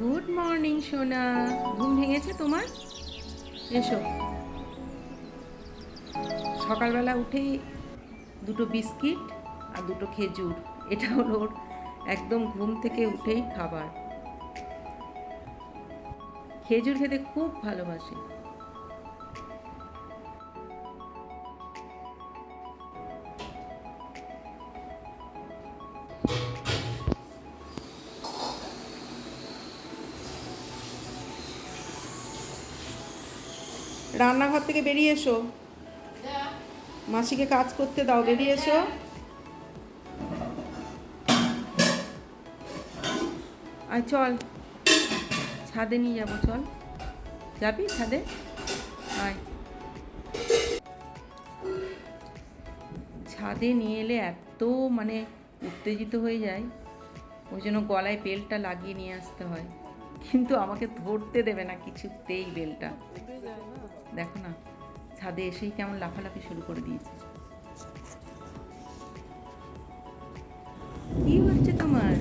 Good morning সোনা ঘুম ভেঙেছে তোমার? এসো। সকালবেলা উঠেই দুটো বিস্কিট আর দুটো খেজুর। এটা হলো ওর একদম ঘুম থেকে উঠেই খাবার। খেজুর খেতে খুব ভালোবাসে। রান্নাঘর থেকে বেরিয়ে এসো। মাসিকে কাজ করতে দাও, বেরিয়ে এসো। আর চল। ছাদে নিয়ে যাব, চল। যাবি ছাদে? আয়। ছাদে নিয়ে এলে এত মানে উত্তেজিত হয়ে যায় ওই জন্য গলায় বেলটা লাগিয়ে নিয়ে আসতে হয়। কিন্তু আমাকে ধরতে দেবে না কিছুতেই বেলটা। দেখো না, ছাদে এসেই কেমন লাফালাফি শুরু করে দিয়েছে। কি হচ্ছে তোমার?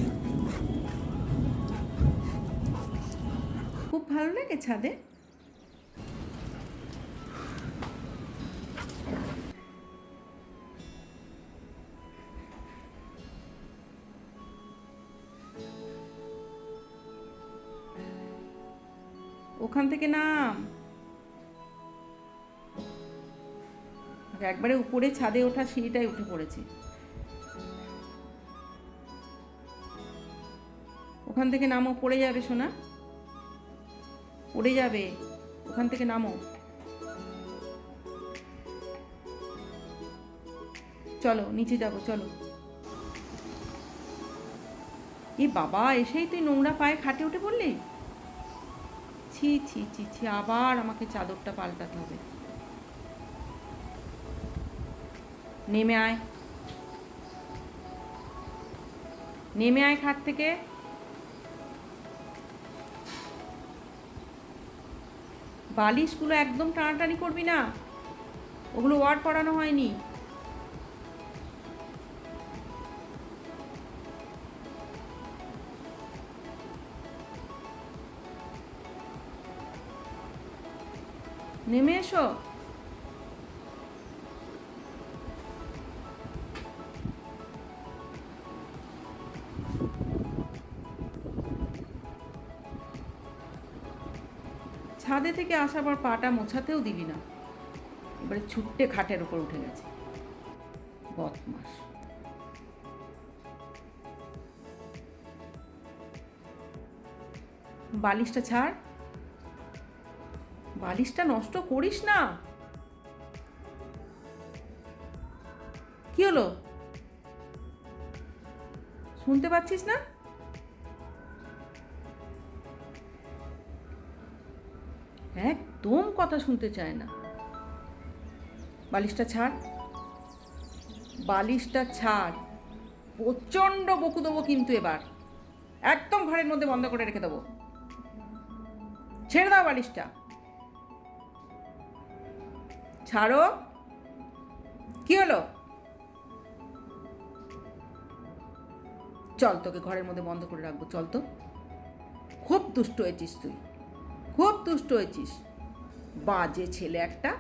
খুব ভালো লাগে ছাদে? ওখান থেকে নাম। একবারে উপরে ছাদে ওঠা সিঁড়িটাই উঠে পড়েছে। ওখান থেকে নামো, পড়ে যাবে সোনা। পড়ে যাবে। ওখান থেকে নামো। চলো, নিচে যাব, চলো। এ বাবা, এসেই তুই নোংরা পায়ে খাটে উঠে পড়লি? ছি ছি ছি ছি, আবার আমাকে চাদরটা পাল্টাতে হবে। নেমে আয়। নেমে আয় খাট থেকে। বালিশগুলো একদম টানাটানি করবি না। ওগুলো ওয়ার্ড পড়ানো হয়নি। নেমে এসো। ছাদে থেকে আসার পর পাটা মোছাতেও দিবি না। এবারে ছুট্টে খাটের উপর উঠে গেছে। বদমাস। বালিশটা ছাড়। বালিশটা নষ্ট করিস না। কি হলো? শুনতে পাচ্ছিস না? একদম কথা শুনতে চায় না। বালিশটা ছাড়। বালিশটা ছাড়। প্রচণ্ড বকু দেবো কিন্তু এবার। একদম ঘরের মধ্যে বন্ধ করে রেখে দেবো। ছেড়ে দাও বালিশটা। ছাড়ো। কি হলো? চল তোকে ঘরের মধ্যে বন্ধ করে রাখব, চল তো। খুব দুষ্ট হয়েছিস তুই। খুব তুষ্ট হয়েছিস। বাজে ছেলে একটা।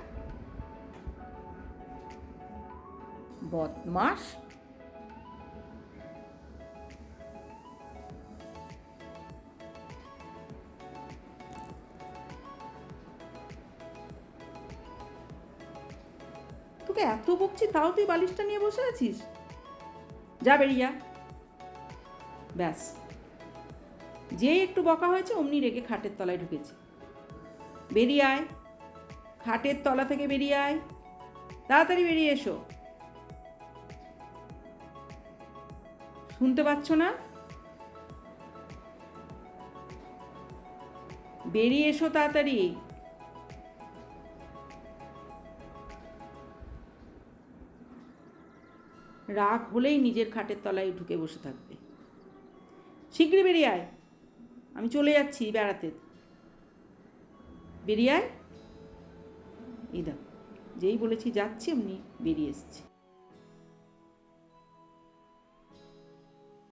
বদমাস তোকে এত বকছি, তাও তুই বালিশটা নিয়ে বসে আছিস? যা বেরিয়া ব্যাস। যেই একটু বকা হয়েছে, অমনি রেগে খাটের তলায় ঢুকেছে। বেরিয়ে আয় খাটের তলা থেকে বেরিয়ে আয় তাড়াতাড়ি বেরিয়ে এসো। শুনতে পাচ্ছ না? বেরিয়ে এসো তাড়াতাড়ি। রাগ হলেই নিজের খাটের তলায় ঢুকে বসে থাকবে। শীঘ্রই বেরিয়ে আয়। আমি চলে যাচ্ছি বেড়াতে। বেরিয়ে আয়। এই দেখ যেই বলেছি যাচ্ছি এমনি বেরিয়ে এসছি।